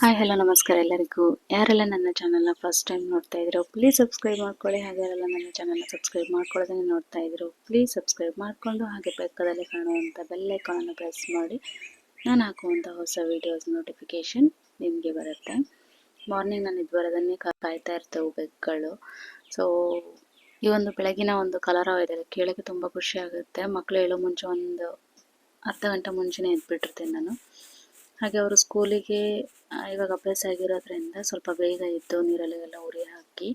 Hi hello ನಮಸ್ಕಾರ ಎಲ್ಲರಿಗೂ. ಯಾರೆಲ್ಲ ನನ್ನ ಚಾನಲ್ನ ಫಸ್ಟ್ ಟೈಮ್ ನೋಡ್ತಾ ಇದ್ರು ಪ್ಲೀಸ್ ಸಬ್ಸ್ಕ್ರೈಬ್ ಮಾಡ್ಕೊಳ್ಳಿ. ಹಾಗೆಲ್ಲ ನನ್ನ ಚಾನಲ್ನ ಸಬ್ಸ್ಕ್ರೈಬ್ ಮಾಡ್ಕೊಳ್ಳೋದನ್ನು ನೋಡ್ತಾ ಇದ್ರು ಪ್ಲೀಸ್ ಸಬ್ಸ್ಕ್ರೈಬ್ ಮಾಡಿಕೊಂಡು ಹಾಗೆ ಪಕ್ಕದಲ್ಲಿ ಕಾಣುವಂಥ ಬೆಲ್ಲೈಕಾನನ್ನು ಪ್ರೆಸ್ ಮಾಡಿ. ನಾನು ಹಾಕುವಂಥ ಹೊಸ ವೀಡಿಯೋಸ್ ನೋಟಿಫಿಕೇಷನ್ ನಿಮಗೆ ಬರುತ್ತೆ. ಮಾರ್ನಿಂಗ್ ನಾನು ಇದು ಬರೋದನ್ನೇ ಕಾಯ್ತಾ ಇರ್ತೇವೆ ಬೆಗ್ಗಳು ಸೊ ಈ ಒಂದು ಬೆಳಗಿನ ಒಂದು ಕಲರವ ಇದೆ. ಕೇಳೋಕ್ಕೆ ತುಂಬ ಖುಷಿ ಆಗುತ್ತೆ. ಮಕ್ಕಳು ಹೇಳೋ ಮುಂಚೆ ಒಂದು ಅರ್ಧ ಗಂಟೆ ಮುಂಚೆನೇ ಎದ್ಬಿಟ್ಟಿರ್ತೀನಿ ನಾನು. ಹಾಗೆ ಅವರು ಸ್ಕೂಲಿಗೆ ಇವಾಗ ಅಭ್ಯಾಸ ಆಗಿರೋದ್ರಿಂದ ಸ್ವಲ್ಪ ಬೇಗ ಎದ್ದು ನೀರಲ್ಲಿ ಎಲ್ಲ ಉರಿ ಹಾಕಿ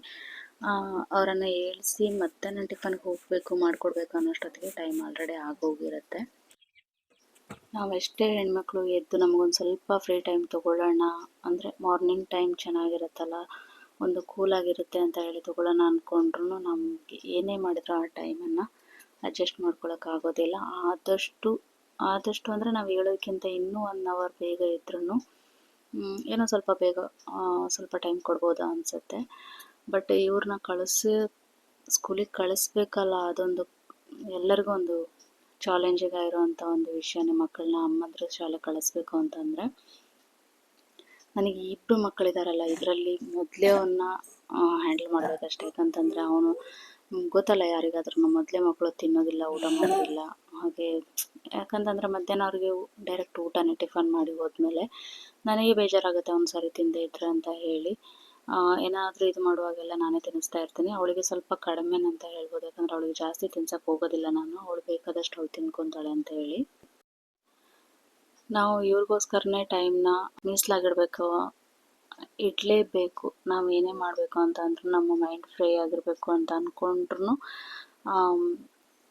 ಅವರನ್ನು ಏಳಿಸಿ ಮತ್ತೆ ನಾನು ಟಿಫನ್ಗೆ ಹೋಗಬೇಕು, ಮಾಡಿಕೊಡ್ಬೇಕು ಅನ್ನೋಷ್ಟೊತ್ತಿಗೆ ಟೈಮ್ ಆಲ್ರೆಡಿ ಆಗೋಗಿರುತ್ತೆ. ನಾವು ಎಷ್ಟೇ ಹೆಣ್ಮಕ್ಳು ಎದ್ದು ನಮಗೊಂದು ಸ್ವಲ್ಪ ಫ್ರೀ ಟೈಮ್ ತೊಗೊಳ್ಳೋಣ, ಅಂದರೆ ಮಾರ್ನಿಂಗ್ ಟೈಮ್ ಚೆನ್ನಾಗಿರುತ್ತಲ್ಲ, ಒಂದು ಕೂಲಾಗಿರುತ್ತೆ ಅಂತ ಹೇಳಿ ತೊಗೊಳ್ಳೋಣ ಅಂದ್ಕೊಂಡ್ರು ನಮಗೆ ಏನೇ ಮಾಡಿದ್ರು ಆ ಟೈಮನ್ನು ಅಡ್ಜಸ್ಟ್ ಮಾಡ್ಕೊಳಕ್ಕಾಗೋದಿಲ್ಲ ಆದಷ್ಟು ಆದಷ್ಟು ಅಂದರೆ ನಾವು ಹೇಳೋದಕ್ಕಿಂತ ಇನ್ನೂ ಒನ್ ಅವರ್ ಬೇಗ ಇದ್ರೂ ಏನೋ ಸ್ವಲ್ಪ ಬೇಗ ಸ್ವಲ್ಪ ಟೈಮ್ ಕೊಡ್ಬೋದಾ ಅನಿಸುತ್ತೆ. ಬಟ್ ಇವ್ರನ್ನ ಕಳಿಸಿ ಸ್ಕೂಲಿಗೆ ಕಳಿಸ್ಬೇಕಲ್ಲ, ಅದೊಂದು ಎಲ್ಲರಿಗೂ ಒಂದು ಚಾಲೆಂಜಿಂಗ್ ಆಗಿರುವಂಥ ಒಂದು ವಿಷಯನೇ ಮಕ್ಕಳನ್ನ ಅಮ್ಮಂದ್ರ ಶಾಲೆ ಕಳಿಸ್ಬೇಕು ಅಂತಂದರೆ, ನನಗೆ ಇಬ್ಬರು ಮಕ್ಕಳಿದಾರಲ್ಲ ಇದರಲ್ಲಿ ಮೊದಲೇ ಅವನ್ನ ಹ್ಯಾಂಡಲ್ ಮಾಡಬೇಕಷ್ಟೇ. ಯಾಕಂತಂದರೆ ಅವನು ಗೊತ್ತಲ್ಲ ಯಾರಿಗಾದ್ರೂ ಮೊದಲೇ ಮಕ್ಕಳು ತಿನ್ನೋದಿಲ್ಲ, ಊಟ ಮಾಡೋದಿಲ್ಲ. ಹಾಗೆ ಯಾಕಂತಂದರೆ ಮಧ್ಯಾಹ್ನ ಅವ್ರಿಗೆ ಡೈರೆಕ್ಟ್ ಊಟನೇ ಟಿಫನ್ ಮಾಡಿ ಹೋದ್ಮೇಲೆ ನನಗೆ ಬೇಜಾರಾಗುತ್ತೆ ಒಂದು ಸಾರಿ ತಿಂದೇ ಇದ್ರೆ ಅಂತ ಹೇಳಿ. ಏನಾದರೂ ಇದು ಮಾಡುವಾಗೆಲ್ಲ ನಾನೇ ತಿನ್ನಿಸ್ತಾ ಇರ್ತೀನಿ. ಅವಳಿಗೆ ಸ್ವಲ್ಪ ಕಡಿಮೆ ಅಂತ ಹೇಳ್ಬೋದು. ಯಾಕಂದರೆ ಅವಳಿಗೆ ಜಾಸ್ತಿ ತಿನ್ಸಕ್ಕೆ ಹೋಗೋದಿಲ್ಲ ನಾನು. ಅವಳು ಬೇಕಾದಷ್ಟು ಅವಳು ತಿನ್ಕೊತಾಳೆ ಅಂತ ಹೇಳಿ. ನಾವು ಇವ್ರಿಗೋಸ್ಕರನೇ ಟೈಮ್ನ ಮೀಸಲಾಗಿಡ್ಬೇಕು. ಇಡಲೇಬೇಕು. ನಾವು ಏನೇ ಮಾಡಬೇಕು ಅಂತ ಅಂದ್ರೆ ನಮ್ಮ ಮೈಂಡ್ ಫ್ರೀ ಆಗಿರಬೇಕು ಅಂತ ಅಂದ್ಕೊಂಡ್ರು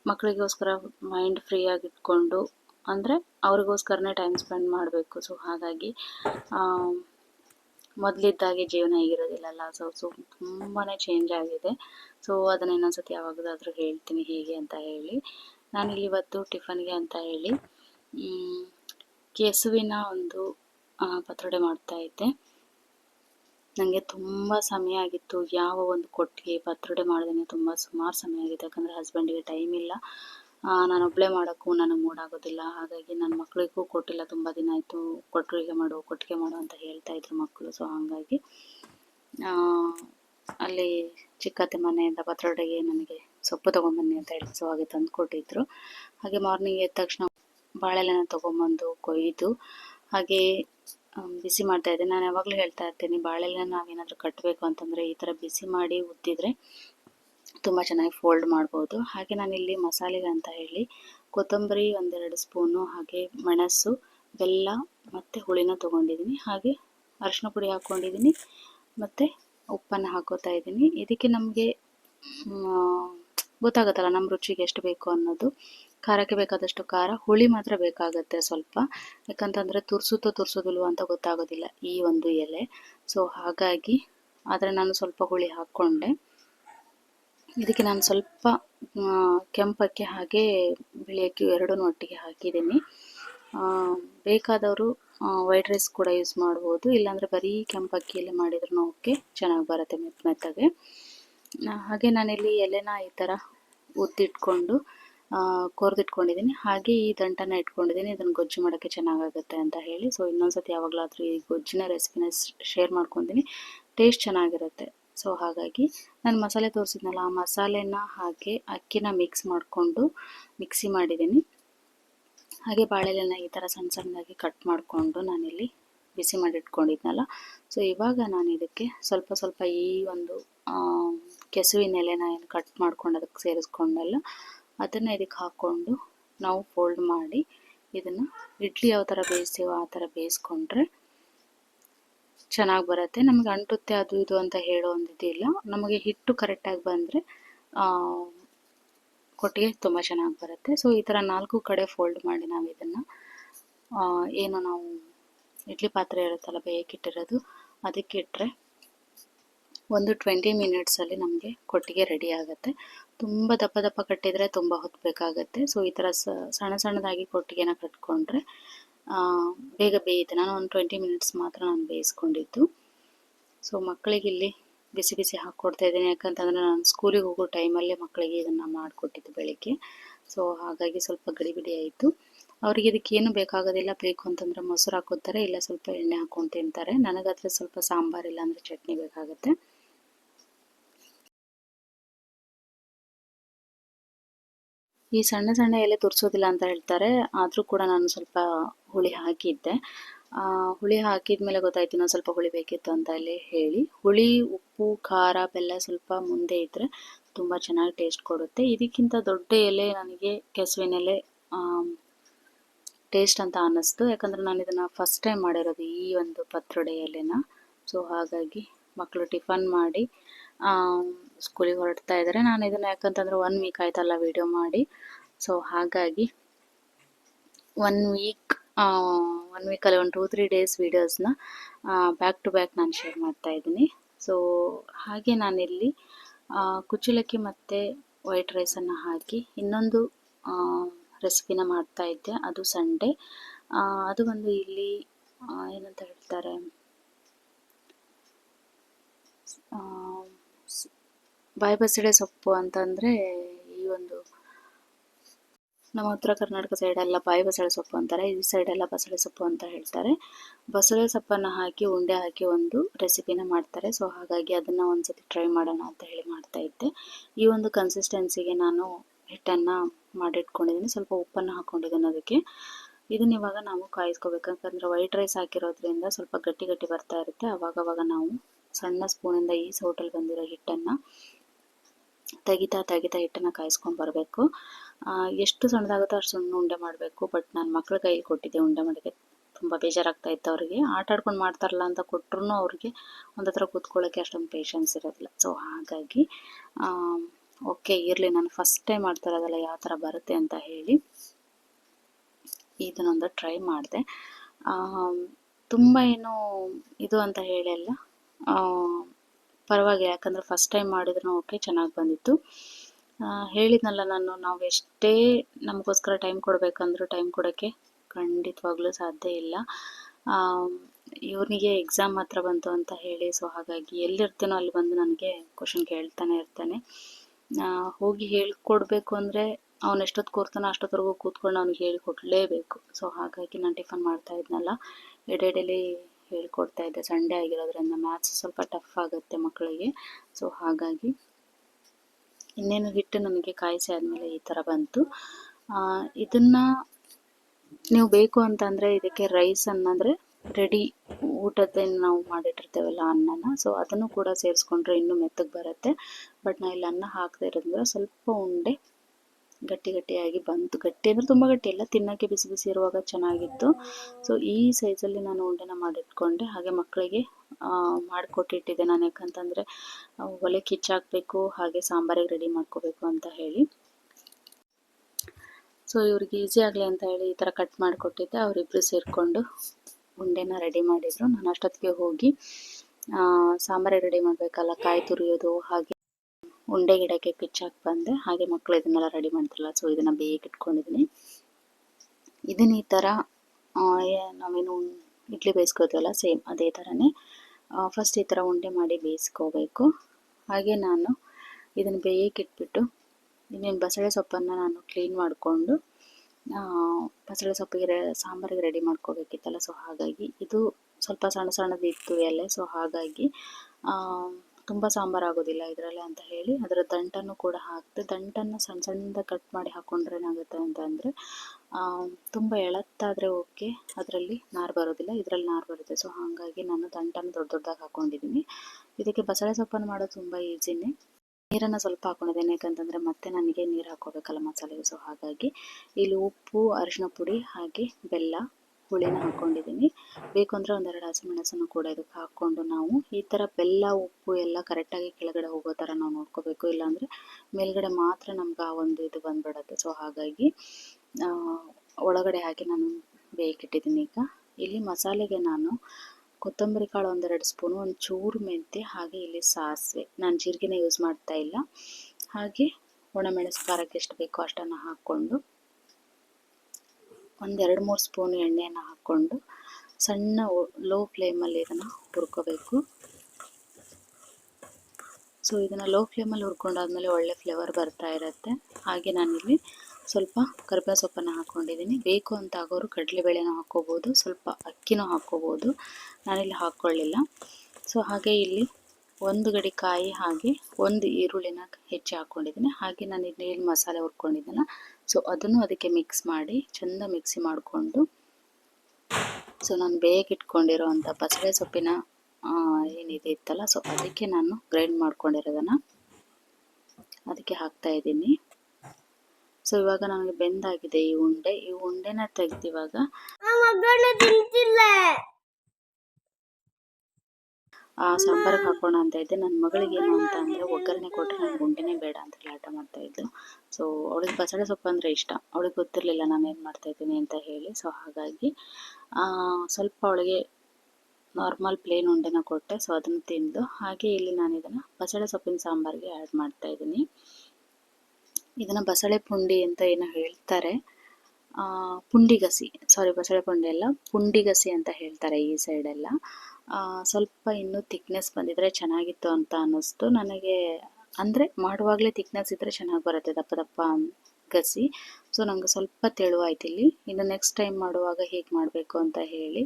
ಮಕ್ಕಳಿಗೋಸ್ಕರ ಮೈಂಡ್ ಫ್ರೀ ಆಗಿಟ್ಕೊಂಡು ಅಂದರೆ ಅವ್ರಿಗೋಸ್ಕರನೇ ಟೈಮ್ ಸ್ಪೆಂಡ್ ಮಾಡಬೇಕು. ಸೊ ಹಾಗಾಗಿ ಮೊದಲಿದ್ದಾಗೆ ಜೀವನ ಆಗಿರೋದಿಲ್ಲಲ್ಲ ಸೊ ಸೊ ತುಂಬಾ ಚೇಂಜ್ ಆಗಿದೆ. ಸೊ ಅದನ್ನ ಇನ್ನೊಂದ್ಸತಿ ಯಾವಾಗದಾದ್ರೂ ಹೇಳ್ತೀನಿ ಹೀಗೆ ಅಂತ ಹೇಳಿ. ನಾನಿಲ್ಲಿ ಇವತ್ತು ಟಿಫನ್ಗೆ ಅಂತ ಹೇಳಿ ಕೆಸುವಿನ ಒಂದು ಪತ್ರೊಡೆ ಮಾಡ್ತಾ ಇದ್ದೆ. ನನಗೆ ತುಂಬ ಸಮಯ ಆಗಿತ್ತು. ಯಾವ ಒಂದು ಕೊಟ್ಟಿಗೆ ಪತ್ರೊಡೆ ಮಾಡೋದೇನೆ ತುಂಬ ಸುಮಾರು ಸಮಯ ಆಗಿದೆ ಯಾಕಂದರೆ ಹಸ್ಬೆಂಡಿಗೆ ಟೈಮ್ ಇಲ್ಲ. ನಾನೊಬ್ಬಳೇ ನಾನು ಒಬ್ಬಳೇ ಮಾಡೋಕ್ಕೂ ನನಗೆ ಮೂಡಾಗೋದಿಲ್ಲ ಹಾಗಾಗಿ ನನ್ನ ಮಕ್ಕಳಿಗೂ ಕೊಟ್ಟಿಲ್ಲ. ತುಂಬ ದಿನ ಆಯಿತು ಕೊಟ್ಟಿಗೆ ಮಾಡು ಕೊಟ್ಟಿಗೆ ಮಾಡು ಅಂತ ಹೇಳ್ತಾ ಇದ್ರು ಮಕ್ಕಳು ಸೊ ಹಾಗಾಗಿ ಅಲ್ಲಿ ಚಿಕ್ಕತ್ತೆ ಮನೆಯಿಂದ ಪತ್ರೊಡೆಗೆ ನನಗೆ ಸೊಪ್ಪು ತೊಗೊಂಬನ್ನಿ ಅಂತ ಹೇಳಿ ಸೊ, ಹಾಗೆ ತಂದು ಕೊಟ್ಟಿದ್ರು. ಹಾಗೆ ಮಾರ್ನಿಂಗ್ ಎದ್ದ ತಕ್ಷಣ ಬಾಳೆಲೆನ ತೊಗೊಂಬಂದು ಕೊಯ್ದು, ಹಾಗೆ ಬಿಸಿ ಮಾಡ್ತಾ ಇದ್ದೀನಿ. ನಾನು ಯಾವಾಗಲೂ ಹೇಳ್ತಾ ಇರ್ತೀನಿ ಬಾಳೆಲ್ಲ ನಾವೇನಾದರೂ ಕಟ್ಟಬೇಕು ಅಂತಂದರೆ ಈ ಥರ ಬಿಸಿ ಮಾಡಿ ಉದ್ದಿದ್ರೆ ತುಂಬ ಚೆನ್ನಾಗಿ ಫೋಲ್ಡ್ ಮಾಡ್ಬೋದು. ಹಾಗೆ ನಾನಿಲ್ಲಿ ಮಸಾಲೆಗೆ ಅಂತ ಹೇಳಿ ಕೊತ್ತಂಬರಿ ಒಂದೆರಡು ಸ್ಪೂನು, ಹಾಗೆ ಮೆಣಸು, ಬೆಲ್ಲ ಮತ್ತು ಹುಳಿನ ತೊಗೊಂಡಿದ್ದೀನಿ. ಹಾಗೆ ಅರಿಶಿನ ಪುಡಿ ಹಾಕ್ಕೊಂಡಿದ್ದೀನಿ ಮತ್ತು ಉಪ್ಪನ್ನು ಹಾಕೋತಾ ಇದ್ದೀನಿ. ಇದಕ್ಕೆ ನಮಗೆ ಗೊತ್ತಾಗುತ್ತಲ್ಲ ನಮ್ಮ ರುಚಿಗೆ ಎಷ್ಟು ಬೇಕು ಅನ್ನೋದು. ಖಾರಕ್ಕೆ ಬೇಕಾದಷ್ಟು ಖಾರ, ಹುಳಿ ಮಾತ್ರ ಬೇಕಾಗುತ್ತೆ ಸ್ವಲ್ಪ. ಯಾಕಂತಂದರೆ ತುರ್ಸುತ್ತೋ ತುರ್ಸೋದಿಲ್ವೋ ಅಂತ ಗೊತ್ತಾಗೋದಿಲ್ಲ ಈ ಒಂದು ಎಲೆ. ಸೊ ಹಾಗಾಗಿ ಆದರೆ ನಾನು ಸ್ವಲ್ಪ ಹುಳಿ ಹಾಕ್ಕೊಂಡೆ. ಇದಕ್ಕೆ ನಾನು ಸ್ವಲ್ಪ ಕೆಂಪಕ್ಕೆ ಹಾಗೆ ಬಿಳಿ ಅಕ್ಕಿ ಎರಡೂ ಒಟ್ಟಿಗೆ ಹಾಕಿದ್ದೀನಿ. ಬೇಕಾದವರು ವೈಟ್ ರೈಸ್ ಕೂಡ ಯೂಸ್ ಮಾಡ್ಬೋದು. ಇಲ್ಲಾಂದರೆ ಬರೀ ಕೆಂಪಕ್ಕಿಯಲ್ಲಿ ಮಾಡಿದ್ರು ಓಕೆ ಚೆನ್ನಾಗಿ ಬರುತ್ತೆ ಮೆತ್ತ ಮೆತ್ತಗೆ ಹಾಗೆ ನಾನಿಲ್ಲಿ ಎಲೆನ ಈ ಥರ ಉದ್ದಿಟ್ಕೊಂಡು ಕೊರೆದಿಟ್ಕೊಂಡಿದ್ದೀನಿ. ಹಾಗೆ ಈ ದಂಟನ ಇಟ್ಕೊಂಡಿದ್ದೀನಿ. ಇದನ್ನು ಗೊಜ್ಜು ಮಾಡೋಕ್ಕೆ ಚೆನ್ನಾಗಾಗುತ್ತೆ ಅಂತ ಹೇಳಿ. ಸೊ ಇನ್ನೊಂದ್ಸತಿ ಯಾವಾಗಲಾದರೂ ಈ ಗೊಜ್ಜಿನ ರೆಸಿಪಿನ ಶೇರ್ ಮಾಡ್ಕೊತೀನಿ. ಟೇಸ್ಟ್ ಚೆನ್ನಾಗಿರುತ್ತೆ. ಸೊ ಹಾಗಾಗಿ ನಾನು ಮಸಾಲೆ ತೋರಿಸಿದ್ನಲ್ಲ, ಆ ಮಸಾಲೆನ ಹಾಗೆ ಅಕ್ಕಿನ ಮಿಕ್ಸ್ ಮಾಡಿಕೊಂಡು ಮಿಕ್ಸಿ ಮಾಡಿದ್ದೀನಿ. ಹಾಗೆ ಬಾಳೆಲೆನ ಈ ಥರ ಸಣ್ಣ ಸಣ್ಣದಾಗಿ ಕಟ್ ಮಾಡಿಕೊಂಡು ನಾನಿಲ್ಲಿ ಬಿಸಿ ಮಾಡಿ ಇಟ್ಕೊಂಡಿದ್ನಲ್ಲ ಸೊ ಇವಾಗ ನಾನು ಇದಕ್ಕೆ ಸ್ವಲ್ಪ ಸ್ವಲ್ಪ ಈ ಒಂದು ಕೆಸುವಿನ ಎಲೆನ ಏನು ಕಟ್ ಮಾಡ್ಕೊಂಡು ಅದಕ್ಕೆ ಸೇರಿಸ್ಕೊಂಡೆಲ್ಲ ಅದನ್ನು ಇದಕ್ಕೆ ಹಾಕ್ಕೊಂಡು ನಾವು ಫೋಲ್ಡ್ ಮಾಡಿ ಇದನ್ನು ಇಡ್ಲಿ ಯಾವ ಥರ ಬೇಯಿಸ್ತೀವೋ ಆ ಥರ ಬೇಯಿಸ್ಕೊಂಡ್ರೆ ಚೆನ್ನಾಗಿ ಬರುತ್ತೆ. ನಮಗೆ ಅಂಟುತ್ತೆ ಅದು ಇದು ಅಂತ ಹೇಳೋ ಒಂದು ಇದಿಲ್ಲ ನಮಗೆ ಹಿಟ್ಟು ಕರೆಕ್ಟಾಗಿ ಬಂದರೆ ಕೊಟ್ಟಿಗೆ ತುಂಬ ಚೆನ್ನಾಗಿ ಬರುತ್ತೆ. ಸೊ ಈ ಥರ ನಾಲ್ಕು ಕಡೆ ಫೋಲ್ಡ್ ಮಾಡಿ ನಾವು ಇದನ್ನು ಏನು ನಾವು ಇಡ್ಲಿ ಪಾತ್ರೆ ಇರುತ್ತಲ್ಲ ಬೇಯಕ್ಕಿಟ್ಟಿರೋದು ಅದಕ್ಕೆ ಇಟ್ಟರೆ ಒಂದು ಟ್ವೆಂಟಿ ಮಿನಿಟ್ಸಲ್ಲಿ ನಮಗೆ ಕೊಟ್ಟಿಗೆ ರೆಡಿ ಆಗುತ್ತೆ. ತುಂಬ ದಪ್ಪ ದಪ್ಪ ಕಟ್ಟಿದರೆ ತುಂಬ ಹೊತ್ತು ಬೇಕಾಗುತ್ತೆ. ಸೊ ಈ ಥರ ಸಣ್ಣ ಸಣ್ಣದಾಗಿ ಕೊಟ್ಟಿಗೆನ ಕಟ್ಕೊಂಡ್ರೆ ಬೇಗ ಬೇಯುತ್ತೆ. ನಾನು ಒಂದು ಟ್ವೆಂಟಿ ಮಿನಿಟ್ಸ್ ಮಾತ್ರ ನಾನು ಬೇಯಿಸ್ಕೊಂಡಿದ್ದು. ಸೊ ಮಕ್ಕಳಿಗೆ ಇಲ್ಲಿ ಬಿಸಿ ಬಿಸಿ ಹಾಕ್ಕೊಡ್ತಾ ಇದ್ದೀನಿ. ಯಾಕಂತಂದರೆ ನಾನು ಸ್ಕೂಲಿಗೆ ಹೋಗೋ ಟೈಮಲ್ಲೇ ಮಕ್ಕಳಿಗೆ ಇದನ್ನು ಮಾಡಿಕೊಟ್ಟಿದ್ದು ಬೆಳಿಗ್ಗೆ. ಸೊ ಹಾಗಾಗಿ ಸ್ವಲ್ಪ ಗಡಿಬಿಡಿ ಆಯಿತು. ಅವರಿಗೆ ಇದಕ್ಕೇನು ಬೇಕಾಗೋದಿಲ್ಲ. ಬೇಕು ಅಂತಂದರೆ ಮೊಸರು ಹಾಕೋತಾರೆ ಇಲ್ಲ ಸ್ವಲ್ಪ ಎಣ್ಣೆ ಹಾಕ್ಕೊಂಡು ತಿಂತಾರೆ. ನನಗಾದ್ರೆ ಸ್ವಲ್ಪ ಸಾಂಬಾರ್ ಇಲ್ಲ ಅಂದ್ರೆ ಚಟ್ನಿ ಬೇಕಾಗುತ್ತೆ. ಈ ಸಣ್ಣ ಸಣ್ಣ ಎಲೆ ತುರ್ಸೋದಿಲ್ಲ ಅಂತ ಹೇಳ್ತಾರೆ. ಆದರೂ ಕೂಡ ನಾನು ಸ್ವಲ್ಪ ಹುಳಿ ಹಾಕಿದ್ದೆ. ಹುಳಿ ಹುಳಿ ಹಾಕಿದ್ಮೇಲೆ ಗೊತ್ತಾಯ್ತು ಇನ್ನೊಂದು ಸ್ವಲ್ಪ ಹುಳಿ ಬೇಕಿತ್ತು ಅಂತ ಇಲ್ಲಿ ಹೇಳಿ. ಹುಳಿ, ಉಪ್ಪು, ಖಾರ, ಬೆಲ್ಲ ಸ್ವಲ್ಪ ಮುಂದೆ ಇದ್ದರೆ ತುಂಬ ಚೆನ್ನಾಗಿ ಟೇಸ್ಟ್ ಕೊಡುತ್ತೆ. ಇದಕ್ಕಿಂತ ದೊಡ್ಡ ಎಲೆ ನನಗೆ ಕೆಸುವಿನ ಎಲೆ ಟೇಸ್ಟ್ ಅಂತ ಅನ್ನಿಸ್ತು. ಯಾಕಂದರೆ ನಾನು ಇದನ್ನು ಫಸ್ಟ್ ಟೈಮ್ ಮಾಡಿರೋದು ಈ ಒಂದು ಪತ್ರೊಡೆ ಎಲೆನ. ಸೊ ಹಾಗಾಗಿ ಮಕ್ಕಳು ಟಿಫನ್ ಮಾಡಿ ಸ್ಕೂಲಿಗೆ ಹೊರಡ್ತಾ ಇದ್ದಾರೆ. ನಾನು ಇದನ್ನು ಯಾಕಂತಂದ್ರೆ ಒನ್ ವೀಕ್ ಆಯ್ತಲ್ಲ ವಿಡಿಯೋ ಮಾಡಿ. ಸೊ ಹಾಗಾಗಿ ಒನ್ ವೀಕ್ ಒನ್ ವೀಕಲ್ಲಿ ಒಂದು ಟೂ ತ್ರೀ ಡೇಸ್ ವೀಡಿಯೋಸ್ನ ಬ್ಯಾಕ್ ಟು ಬ್ಯಾಕ್ ನಾನು ಶೇರ್ ಮಾಡ್ತಾ ಇದ್ದೀನಿ. ಸೊ ಹಾಗೆ ನಾನಿಲ್ಲಿ ಕುಚ್ಚಲಕ್ಕಿ ಮತ್ತು ವೈಟ್ ರೈಸನ್ನು ಹಾಕಿ ಇನ್ನೊಂದು ರೆಸಿಪಿನ ಮಾಡ್ತಾ ಇದ್ದೆ. ಅದು ಸಂಡೇ ಅದು ಒಂದು ಇಲ್ಲಿ ಏನಂತ ಹೇಳ್ತಾರೆ? ಆ, ಸ್- ಬಾಯಿ ಬಸಳೆ ಸೊಪ್ಪು ಅಂತಂದರೆ ಈ ಒಂದು ನಮ್ಮ ಉತ್ತರ ಕರ್ನಾಟಕ ಸೈಡೆಲ್ಲ ಬಾಯಿ ಬಸಳೆ ಸೊಪ್ಪು ಅಂತಾರೆ. ಈ ಸೈಡೆಲ್ಲ ಬಸಳೆ ಸೊಪ್ಪು ಅಂತ ಹೇಳ್ತಾರೆ. ಬಸಳೆ ಸೊಪ್ಪನ್ನು ಹಾಕಿ ಉಂಡೆ ಹಾಕಿ ಒಂದು ರೆಸಿಪಿನ ಮಾಡ್ತಾರೆ. ಸೊ ಹಾಗಾಗಿ ಅದನ್ನು ಒಂದ್ಸತಿ ಟ್ರೈ ಮಾಡೋಣ ಅಂತ ಹೇಳಿ ಮಾಡ್ತಾ ಇದ್ದೆ. ಈ ಒಂದು ಕನ್ಸಿಸ್ಟೆನ್ಸಿಗೆ ನಾನು ಹಿಟ್ಟನ್ನು ಮಾಡಿಟ್ಕೊಂಡಿದ್ದೀನಿ ಸ್ವಲ್ಪ ಉಪ್ಪನ್ನು ಹಾಕ್ಕೊಂಡಿದ್ದೀನಿ ಅದಕ್ಕೆ. ಇದನ್ನ ಇವಾಗ ನಾವು ಕಾಯಿಸ್ಕೋಬೇಕು. ಯಾಕಂದರೆ ವೈಟ್ ರೈಸ್ ಹಾಕಿರೋದ್ರಿಂದ ಸ್ವಲ್ಪ ಗಟ್ಟಿ ಗಟ್ಟಿ ಬರ್ತಾ ಇರುತ್ತೆ. ಅವಾಗವಾಗ ನಾವು ಸಣ್ಣ ಸ್ಪೂನಿಂದ ಈ ಸೌಟಲ್ಲಿ ಬಂದಿರೋ ಹಿಟ್ಟನ್ನು ತೆಗಿತಾ ತೆಗಿತಾ ಹಿಟ್ಟನ್ನು ಕಾಯಿಸ್ಕೊಂಡು ಬರಬೇಕು. ಎಷ್ಟು ಸಣ್ಣದಾಗುತ್ತೋ ಅಷ್ಟು ಸಣ್ಣ ಉಂಡೆ ಮಾಡಬೇಕು ಬಟ್ ನಾನು ಮಕ್ಳ ಕೈಲಿ ಕೊಟ್ಟಿದ್ದೆ ಉಂಡೆ ಮಾಡಿದೆ ತುಂಬ ಬೇಜಾರಾಗ್ತಾ ಇತ್ತು ಅವರಿಗೆ. ಆಟ ಆಡ್ಕೊಂಡು ಮಾಡ್ತಾರಲ್ಲ ಅಂತ ಕೊಟ್ಟರು ಅವ್ರಿಗೆ ಒಂದು ಹತ್ರ ಕೂತ್ಕೊಳ್ಳೋಕ್ಕೆ ಅಷ್ಟೊಂದು ಪೇಷನ್ಸ್ ಇರೋದಿಲ್ಲ. ಸೊ ಹಾಗಾಗಿ ಓಕೆ ಇರಲಿ, ನಾನು ಫಸ್ಟ್ ಟೈಮ್ ಮಾಡ್ತಾ ಇರೋದಲ್ಲ ಯಾವ ಥರ ಬರುತ್ತೆ ಅಂತ ಹೇಳಿ ಇದನ್ನೊಂದು ಟ್ರೈ ಮಾಡಿದೆ. ತುಂಬ ಏನು ಇದು ಅಂತ ಹೇಳಲ್ಲ. ಪರವಾಗಿಲ್ಲ ಯಾಕಂದರೆ ಫಸ್ಟ್ ಟೈಮ್ ಮಾಡಿದ್ರು ಓಕೆ ಚೆನ್ನಾಗಿ ಬಂದಿತ್ತು. ಹೇಳಿದ್ನಲ್ಲ ನಾನು, ನಾವು ಎಷ್ಟೇ ನಮಗೋಸ್ಕರ ಟೈಮ್ ಕೊಡಬೇಕಂದ್ರೂ ಟೈಮ್ ಕೊಡೋಕ್ಕೆ ಖಂಡಿತವಾಗ್ಲೂ ಸಾಧ್ಯ ಇಲ್ಲ. ಇವನಿಗೆ ಎಕ್ಸಾಮ್ ಹತ್ರ ಬಂತು ಅಂತ ಹೇಳಿ ಸೊ ಹಾಗಾಗಿ ಎಲ್ಲಿರ್ತೀನೋ ಅಲ್ಲಿ ಬಂದು ನನಗೆ ಕ್ವಶನ್ ಕೇಳ್ತಾನೆ ಇರ್ತಾನೆ. ಹೋಗಿ ಹೇಳ್ಕೊಡ್ಬೇಕು ಅಂದರೆ ಅವ್ನು ಎಷ್ಟೊತ್ತು ಕೂರ್ತಾನೋ ಅಷ್ಟೊತ್ತವರೆಗೂ ಕೂತ್ಕೊಂಡು ಅವ್ನಿಗೆ ಹೇಳಿಕೊಡ್ಲೇಬೇಕು. ಸೊ ಹಾಗಾಗಿ ನಾನು ಟಿಫನ್ ಮಾಡ್ತಾ ಇದ್ನಲ್ಲ ಎಡೆಡೆಲಿ ಹೇಳ್ಕೊಡ್ತಾ ಇದ್ದೆ ಸಂಡೇ ಆಗಿರೋದ್ರಿಂದ ಮ್ಯಾಥ್ಸ್ ಸ್ವಲ್ಪ ಟಫ್ ಆಗುತ್ತೆ ಮಕ್ಕಳಿಗೆ. ಸೊ ಹಾಗಾಗಿ ಇನ್ನೇನು ಹಿಟ್ಟು ನನಗೆ ಕಾಯಿಸಿ ಆದಮೇಲೆ ಈ ಥರ ಬಂತು. ಇದನ್ನ ನೀವು ಬೇಕು ಅಂತಂದರೆ ಇದಕ್ಕೆ ರೈಸ್ ಅನ್ನಂದರೆ ರೆಡಿ ಊಟದ್ದೇನು ನಾವು ಮಾಡಿಟ್ಟಿರ್ತೇವಲ್ಲ ಅನ್ನನ. ಸೊ ಅದನ್ನು ಕೂಡ ಸೇರಿಸ್ಕೊಂಡ್ರೆ ಇನ್ನೂ ಮೆತ್ತಗೆ ಬರುತ್ತೆ. ಬಟ್ ನಾ ಇಲ್ಲಿ ಅನ್ನ ಹಾಕದೇ ಇರೋದ್ರಿಂದ ಸ್ವಲ್ಪ ಉಂಡೆ ಗಟ್ಟಿ ಗಟ್ಟಿಯಾಗಿ ಬಂತು. ಗಟ್ಟಿ ಅಂದರೆ ತುಂಬ ಗಟ್ಟಿ ಇಲ್ಲ ತಿನ್ನೋಕ್ಕೆ ಬಿಸಿ ಬಿಸಿ ಇರುವಾಗ ಚೆನ್ನಾಗಿತ್ತು. ಸೊ ಈ ಸೈಜಲ್ಲಿ ನಾನು ಉಂಡೆನ ಮಾಡಿಟ್ಕೊಂಡೆ. ಹಾಗೆ ಮಕ್ಕಳಿಗೆ ಮಾಡಿಕೊಟ್ಟಿಟ್ಟಿದ್ದೆ ನಾನು. ಯಾಕಂತಂದರೆ ಒಲೆ ಕಿಚ್ಚಾಕಬೇಕು, ಹಾಗೆ ಸಾಂಬಾರಿಗೆ ರೆಡಿ ಮಾಡ್ಕೋಬೇಕು ಅಂತ ಹೇಳಿ. ಸೊ ಇವ್ರಿಗೆ ಈಸಿ ಆಗಲಿ ಅಂತ ಹೇಳಿ ಈ ಥರ ಕಟ್ ಮಾಡಿಕೊಟ್ಟಿದ್ದೆ. ಅವರಿಬ್ಬರು ಸೇರಿಕೊಂಡು ಉಂಡೆನ ರೆಡಿ ಮಾಡಿದರು. ನಾನು ಅಷ್ಟೊತ್ತಿಗೆ ಹೋಗಿ ಸಾಂಬಾರಿಗೆ ರೆಡಿ ಮಾಡಬೇಕಲ್ಲ, ಕಾಯಿ ತುರಿಯೋದು, ಹಾಗೆ ಉಂಡೆ ಗಿಡಕ್ಕೆ ಕಿಚ್ಚಾಕಿ ಬಂದೆ. ಹಾಗೆ ಮಕ್ಕಳು ಇದನ್ನೆಲ್ಲ ರೆಡಿ ಮಾಡ್ತಾರಲ್ಲ ಸೊ ಇದನ್ನು ಬೇಗ ಇಟ್ಕೊಂಡಿದ್ದೀನಿ ಇದನ್ನ ಈ ಥರ ನಾವೇನು ಇಡ್ಲಿ ಬೇಯಿಸ್ಕೋತೀವಲ್ಲ, ಸೇಮ್ ಅದೇ ಥರನೇ ಫಸ್ಟ್ ಈ ಥರ ಉಂಡೆ ಮಾಡಿ ಬೇಯಿಸ್ಕೋಬೇಕು. ಹಾಗೆ ನಾನು ಇದನ್ನು ಬೇಯಕ್ಕೆ ಇಟ್ಬಿಟ್ಟು, ಇನ್ನೇನು ಬಸಳೆ ಸೊಪ್ಪನ್ನು ನಾನು ಕ್ಲೀನ್ ಮಾಡಿಕೊಂಡು ಬಸಳೆ ಸೊಪ್ಪಿಗೆ ಸಾಂಬಾರಿಗೆ ರೆಡಿ ಮಾಡ್ಕೋಬೇಕಿತ್ತಲ್ಲ. ಸೊ ಹಾಗಾಗಿ ಇದು ಸ್ವಲ್ಪ ಸಣ್ಣ ಸಣ್ಣದಿತ್ತು ಎಲೆ. ಸೊ ಹಾಗಾಗಿ ತುಂಬ ಸಾಂಬಾರು ಆಗೋದಿಲ್ಲ ಇದರಲ್ಲಿ ಅಂತ ಹೇಳಿ ಅದರ ದಂಟನ್ನು ಕೂಡ ಹಾಕಿದೆ ದಂಟನ್ನು ಸಣ್ಣ ಸಣ್ಣದ ಕಟ್ ಮಾಡಿ ಹಾಕೊಂಡ್ರೆ ಏನಾಗುತ್ತೆ ಅಂತಂದರೆ ತುಂಬ ಎಳತ್ತಾದರೆ ಓಕೆ ಅದರಲ್ಲಿ ನಾರು ಬರೋದಿಲ್ಲ, ಇದರಲ್ಲಿ ನಾರು ಬರುತ್ತೆ. ಸೊ ಹಾಗಾಗಿ ನಾನು ದಂಟನ್ನು ದೊಡ್ಡ ದೊಡ್ಡದಾಗಿ ಹಾಕೊಂಡಿದ್ದೀನಿ ಇದಕ್ಕೆ ಬಸಳೆ ಸೊಪ್ಪನ್ನು ಮಾಡೋದು ತುಂಬ ಈಸಿನೇ ನೀರನ್ನು ಸ್ವಲ್ಪ ಹಾಕೊಂಡಿದ್ದೇನೆ ಯಾಕಂತಂದರೆ ಮತ್ತೆ ನನಗೆ ನೀರು ಹಾಕೋಬೇಕಲ್ಲ ಮಸಾಲೆಗೆ. ಸೊ ಹಾಗಾಗಿ ಇಲ್ಲಿ ಉಪ್ಪು ಅರಿಶಿನ ಪುಡಿ ಹಾಗೆ ಬೆಲ್ಲ, ಹುಳಿನ ಹಾಕ್ಕೊಂಡಿದ್ದೀನಿ ಬೇಕು ಅಂದರೆ ಒಂದೆರಡು ಹಸಿಮೆಣಸನ್ನು ಕೂಡ ಇದಕ್ಕೆ ಹಾಕ್ಕೊಂಡು ನಾವು ಈ ಥರ ಬೆಲ್ಲ, ಉಪ್ಪು ಎಲ್ಲ ಕರೆಕ್ಟಾಗಿ ಕೆಳಗಡೆ ಹೋಗೋ ಥರ ನಾವು ನೋಡ್ಕೋಬೇಕು. ಇಲ್ಲಾಂದರೆ ಮೇಲ್ಗಡೆ ಮಾತ್ರ ನಮ್ಗೆ ಆ ಒಂದು ಇದು ಬಂದ್ಬಿಡುತ್ತೆ. ಸೊ ಹಾಗಾಗಿ ಒಳಗಡೆ ಹಾಕಿ ನಾನು ಬೇಯಕ್ಕಿಟ್ಟಿದ್ದೀನಿ ಈಗ. ಇಲ್ಲಿ ಮಸಾಲೆಗೆ ನಾನು ಕೊತ್ತಂಬರಿ ಕಾಳು ಒಂದೆರಡು ಸ್ಪೂನು, ಒಂದು ಚೂರು ಮೆಂತೆ ಹಾಗೆ ಇಲ್ಲಿ ಸಾಸಿವೆ. ನಾನು ಜೀರಿಗೆನ ಯೂಸ್ ಮಾಡ್ತಾ ಇಲ್ಲ. ಹಾಗೆ ಒಣಮೆಣಸು ಖಾರಕ್ಕೆ ಎಷ್ಟು ಬೇಕೋ ಅಷ್ಟನ್ನು ಹಾಕ್ಕೊಂಡು ಒಂದೆರಡು ಮೂರು ಸ್ಪೂನ್ ಎಣ್ಣೆಯನ್ನು ಹಾಕ್ಕೊಂಡು ಸಣ್ಣ ಲೋ ಫ್ಲೇಮಲ್ಲಿ ಇದನ್ನು ಹುರ್ಕೋಬೇಕು. ಸೊ ಇದನ್ನು ಲೋ ಫ್ಲೇಮಲ್ಲಿ ಹುರ್ಕೊಂಡಾದ್ಮೇಲೆ ಒಳ್ಳೆ ಫ್ಲೇವರ್ ಬರ್ತಾ ಇರುತ್ತೆ. ಹಾಗೆ ನಾನಿಲ್ಲಿ ಸ್ವಲ್ಪ ಕರ್ಬೇವ ಸೊಪ್ಪನ್ನು ಹಾಕ್ಕೊಂಡಿದ್ದೀನಿ ಬೇಕು ಅಂತ ಆಗೋರು ಕಡಲೆಬೇಳೆನೂ ಹಾಕ್ಕೋಬೋದು, ಸ್ವಲ್ಪ ಅಕ್ಕಿನೂ ಹಾಕ್ಕೋಬೋದು. ನಾನಿಲ್ಲಿ ಹಾಕ್ಕೊಳ್ಳಿಲ್ಲ. ಸೊ ಹಾಗೆ ಇಲ್ಲಿ ಒಂದು ಗಡಿ ಕಾಯಿ ಹಾಗೆ ಒಂದು ಈರುಳ್ಳಿನ ಹೆಚ್ಚಿ ಹಾಕ್ಕೊಂಡಿದ್ದೀನಿ ಹಾಗೆ ನಾನು ಇಲ್ಲಿ ಮಸಾಲೆ ಹುರ್ಕೊಂಡಿದ್ದೀನಲ್ಲ ಸೊ ಅದನ್ನು ಅದಕ್ಕೆ ಮಿಕ್ಸ್ ಮಾಡಿ ಚೆಂದ ಮಿಕ್ಸಿ ಮಾಡಿಕೊಂಡು ಸೊ ನಾನು ಬೇಗ ಇಟ್ಕೊಂಡಿರೋ ಅಂಥ ಬಸಳೆ ಸೊಪ್ಪಿನ ಏನಿದೆ ಇತ್ತಲ್ಲ ಸೊ ಅದಕ್ಕೆ ನಾನು ಗ್ರೈಂಡ್ ಮಾಡ್ಕೊಂಡಿರೋದನ್ನು ಅದಕ್ಕೆ ಹಾಕ್ತಾ ಇದ್ದೀನಿ. ಸೊ ಇವಾಗ ನನಗೆ ಬೆಂದಾಗಿದೆ ಈ ಉಂಡೆ. ಈ ಉಂಡೆನ ತೆಗ್ದಿವಾಗ ಆ ಸಾಂಬಾರಿಗೆ ಹಾಕೋಣ ಅಂತ ಇದ್ದೆ. ನನ್ನ ಮಗಳಿಗೆ ಏನು ಅಂತ ಅಂದರೆ ಒಗ್ಗರಣೆ ಕೊಟ್ಟರೆ ನನಗೆ ಉಂಡೆನೇ ಬೇಡ ಅಂತ ಲಾಟ ಮಾಡ್ತಾ ಇದ್ದು ಸೊ ಅವಳಿಗೆ ಬಸಳೆ ಸೊಪ್ಪು ಅಂದರೆ ಇಷ್ಟ. ಅವಳಿಗೆ ಗೊತ್ತಿರಲಿಲ್ಲ ನಾನು ಏನು ಮಾಡ್ತಾ ಇದ್ದೀನಿ ಅಂತ ಹೇಳಿ. ಸೊ ಹಾಗಾಗಿ ಸ್ವಲ್ಪ ಅವಳಿಗೆ ನಾರ್ಮಲ್ ಪ್ಲೇನ್ ಉಂಡೆನ ಕೊಟ್ಟೆ. ಸೊ ಅದನ್ನು ತಿಂದು, ಹಾಗೆ ಇಲ್ಲಿ ನಾನು ಇದನ್ನು ಬಸಳೆ ಸೊಪ್ಪಿನ ಸಾಂಬಾರ್ಗೆ ಆ್ಯಡ್ ಮಾಡ್ತಾ ಇದ್ದೀನಿ. ಇದನ್ನು ಬಸಳೆ ಪುಂಡಿ ಅಂತ ಏನೋ ಹೇಳ್ತಾರೆ. ಪುಂಡಿಗಸಿ ಸಾರಿ ಬಸಳೆ ಪುಂಡಿ ಅಲ್ಲ, ಪುಂಡಿಗಸಿ ಅಂತ ಹೇಳ್ತಾರೆ ಈ ಸೈಡೆಲ್ಲ ಸ್ವಲ್ಪ ಇನ್ನೂ ತಿಕ್ನೆಸ್ ಬಂದಿದ್ರೆ ಚೆನ್ನಾಗಿತ್ತು ಅಂತ ಅನ್ನಿಸ್ತು. ನನಗೆ, ಅಂದರೆ ಮಾಡುವಾಗಲೇ ತಿಕ್ನೆಸ್ ಇದ್ದರೆ ಚೆನ್ನಾಗಿ ಬರುತ್ತೆ, ದಪ್ಪ ದಪ್ಪ ಗಸಿ ಸೊ ನನಗೆ ಸ್ವಲ್ಪ ತೆಳುವಾಯ್ತು ಇಲ್ಲಿ. ಇನ್ನು ನೆಕ್ಸ್ಟ್ ಟೈಮ್ ಮಾಡುವಾಗ ಹೇಗೆ ಮಾಡಬೇಕು ಅಂತ ಹೇಳಿ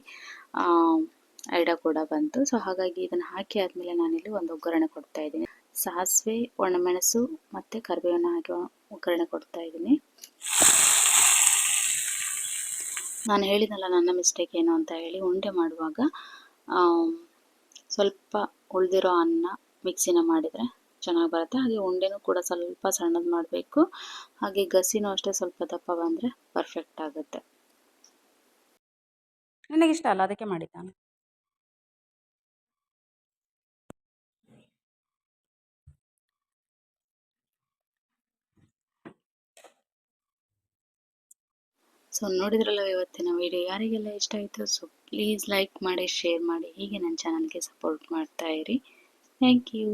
ಐಡಿಯಾ ಕೂಡ ಬಂತು. ಸೊ ಹಾಗಾಗಿ ಇದನ್ನು ಹಾಕಿ ಆದಮೇಲೆ ನಾನಿಲ್ಲಿ ಒಂದು ಒಗ್ಗರಣೆ ಕೊಡ್ತಾ ಇದ್ದೀನಿ. ಸಾಸಿವೆ, ಒಣಮೆಣಸು ಮತ್ತು ಕರಿಬೇವನ್ನು ಹಾಕಿ ಒಗ್ಗರಣೆ ಕೊಡ್ತಾ ಇದ್ದೀನಿ. ನಾನು ಹೇಳಿದಲ್ಲ ನನ್ನ ಮಿಸ್ಟೇಕ್ ಏನು ಅಂತ ಹೇಳಿ, ಉಂಡೆ ಮಾಡುವಾಗ ಸ್ವಲ್ಪ ಉಳಿದಿರೋ ಅನ್ನ ಮಿಕ್ಸಿನ ಮಾಡಿದರೆ ಚೆನ್ನಾಗಿ ಬರುತ್ತೆ. ಹಾಗೆ ಉಂಡೆನೂ ಕೂಡ ಸ್ವಲ್ಪ ಸಣ್ಣದು ಮಾಡಬೇಕು. ಹಾಗೆ ಗಸಿನೂ ಅಷ್ಟೇ ಸ್ವಲ್ಪ ದಪ್ಪ ಬಂದರೆ ಪರ್ಫೆಕ್ಟ್ ಆಗುತ್ತೆ. ನನಗಿಷ್ಟ ಅಲ್ಲ? ಅದಕ್ಕೆ ಮಾಡಿದ್ದಾನೆ ಸೊ ನೋಡಿದ್ರಲ್ಲ ಇವತ್ತಿನ ವಿಡಿಯೋ ಯಾರಿಗೆಲ್ಲ ಇಷ್ಟ ಆಯಿತು? ಸೊ ಪ್ಲೀಸ್ ಲೈಕ್ ಮಾಡಿ ಶೇರ್ ಮಾಡಿ. ಹೀಗೆ ನನ್ನ ಚಾನಲ್ಗೆ ಸಪೋರ್ಟ್ ಮಾಡ್ತಾ ಇರಿ. Thank you